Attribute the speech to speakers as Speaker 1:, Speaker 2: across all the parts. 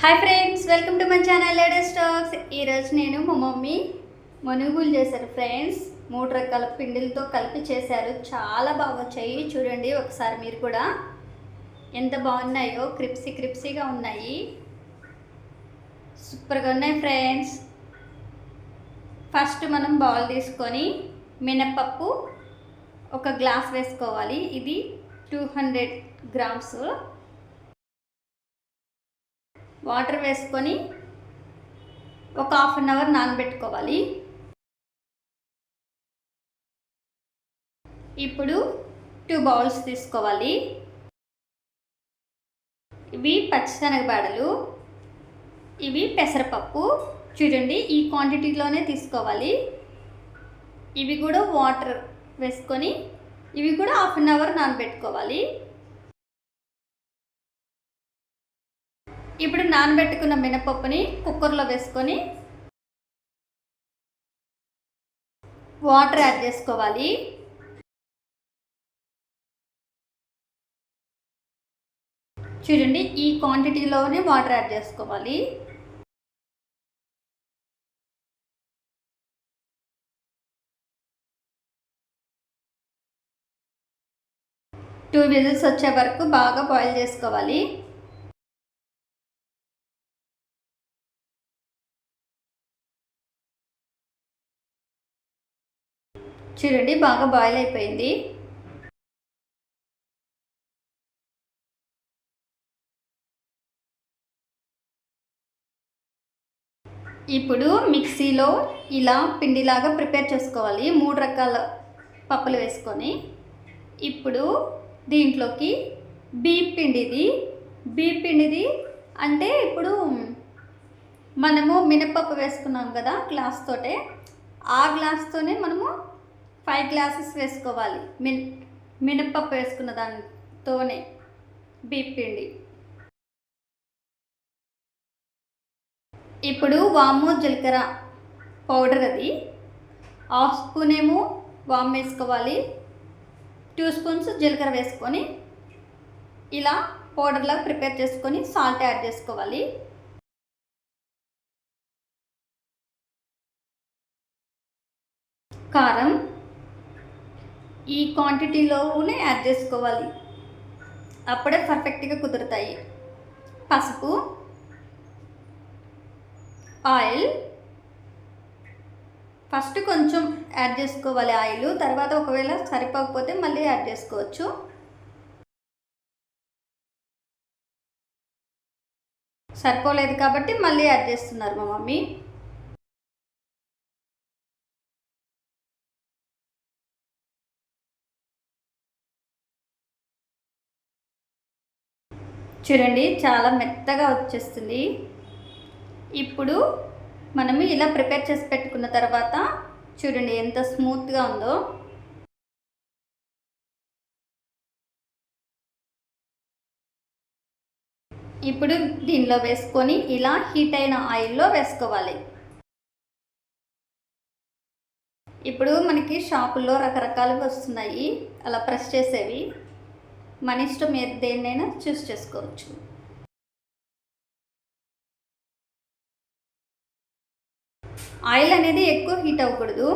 Speaker 1: Hi friends welcome to my channel ladies stacks ఈరోజు నేను మా మమ్మీ మనుగులు చేశారు ఫ్రెండ్స్ మూడు రకాల పిండిలతో కలిపి చేశారు. చాలా బాగా వచ్చాయి చూడండి ఒకసారి మీరు కూడా. ఎంత బాగున్నాయో. క్రిప్సీ క్రిప్సీగా ఉన్నాయి. సూపర్గా ఉన్నాయి ఫ్రెండ్స్ ఫస్ట్ మనం బౌల్ తీసుకొని మినప్పప్పు ఒక గ్లాస్ వేసుకోవాలి. ఇది టూ హండ్రెడ్ గ్రామ్స్ వాటర్ వేసుకొని ఒక హాఫ్ అన్ అవర్ నానబెట్టుకోవాలి. ఇప్పుడు టూ బౌల్స్ తీసుకోవాలి. ఇవి పచ్చిశనగబాడలు ఇవి పెసరపప్పు. చూడండి ఈ క్వాంటిటీలోనే తీసుకోవాలి. ఇవి కూడా వాటర్ వేసుకొని ఇవి కూడా హాఫ్ అన్ అవర్ నానబెట్టుకోవాలి. ఇప్పుడు నానబెట్టుకున్న మినపప్పుని కుక్కర్లో వేసుకొని వాటర్ యాడ్ చేసుకోవాలి. చూడండి ఈ క్వాంటిటీలోనే వాటర్ యాడ్ చేసుకోవాలి. టూ విజిల్స్ వచ్చే వరకు బాగా బాయిల్ చేసుకోవాలి. చూడండి బాగా బాయిల్ అయిపోయింది. ఇప్పుడు మిక్సీలో ఇలా పిండిలాగా ప్రిపేర్ చేసుకోవాలి. మూడు రకాల పప్పులు వేసుకొని. ఇప్పుడు దీంట్లోకి బీప్ పిండిది. బీప్ పిండిది అంటే ఇప్పుడు మనము మినపప్పు వేసుకున్నాం కదా గ్లాస్ తోటే. ఆ గ్లాస్తోనే మనము ఫైవ్ గ్లాసెస్ వేసుకోవాలి. మిన్ మినపప్పు వేసుకున్న దానితోనే బీపిండి పిండి. ఇప్పుడు వాము జీలకర్ర పౌడర్ అది. హాఫ్ స్పూన్ ఏమో వామ్ వేసుకోవాలి. టూ స్పూన్స్ జీలకర్ర వేసుకొని ఇలా పౌడర్లా ప్రిపేర్ చేసుకొని సాల్ట్ యాడ్ చేసుకోవాలి. కారం ఈ క్వాంటిటీలోనే యాడ్ చేసుకోవాలి. అప్పుడే పర్ఫెక్ట్గా కుదురుతాయి. పసుపు ఆయిల్ ఫస్ట్ కొంచెం యాడ్ చేసుకోవాలి ఆయిల్ తర్వాత ఒకవేళ సరిపోకపోతే మళ్ళీ యాడ్ చేసుకోవచ్చు. సరిపోలేదు కాబట్టి మళ్ళీ యాడ్ చేస్తున్నారు మా మమ్మీ. చూడండి చాలా మెత్తగా వచ్చేస్తుంది. ఇప్పుడు మనము ఇలా ప్రిపేర్ చేసి పెట్టుకున్న తర్వాత చూడండి ఎంత స్మూత్గా ఉందో. ఇప్పుడు దీనిలో వేసుకొని ఇలా హీట్ అయిన ఆయిల్లో వేసుకోవాలి. ఇప్పుడు మనకి షాపుల్లో రకరకాలుగా వస్తున్నాయి. అలా ప్రెస్ చేసేవి. మన ఇష్టం ఏది దేన్నైనా చూస్ చేసుకోవచ్చు. ఆయిల్ అనేది ఎక్కువ హీట్ అవ్వకూడదు.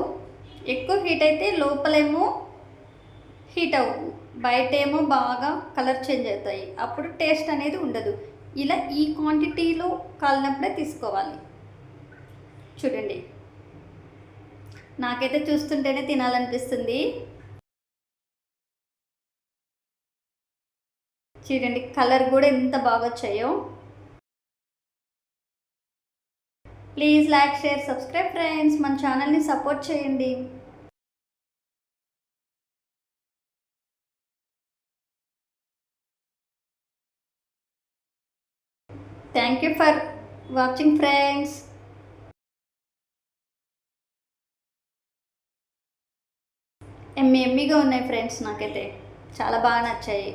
Speaker 1: ఎక్కువ హీట్ అయితే లోపలేమో హీట్ అవ్వు. బయటేమో బాగా కలర్ చేంజ్ అవుతాయి. అప్పుడు టేస్ట్ అనేది ఉండదు. ఇలా ఈ క్వాంటిటీలో కాలినప్పుడే తీసుకోవాలి. చూడండి. నాకైతే చూస్తుంటేనే తినాలనిపిస్తుంది. చూడండి కలర్ కూడా ఎంత బాగా వచ్చాయో. Please like share subscribe friends. మన ఛానల్ని సపోర్ట్ చేయండి. Thank you for watching friends ఎమ్మి ఎమ్మిగా ఉన్నాయి ఫ్రెండ్స్ నాకైతే చాలా బాగా నచ్చాయి.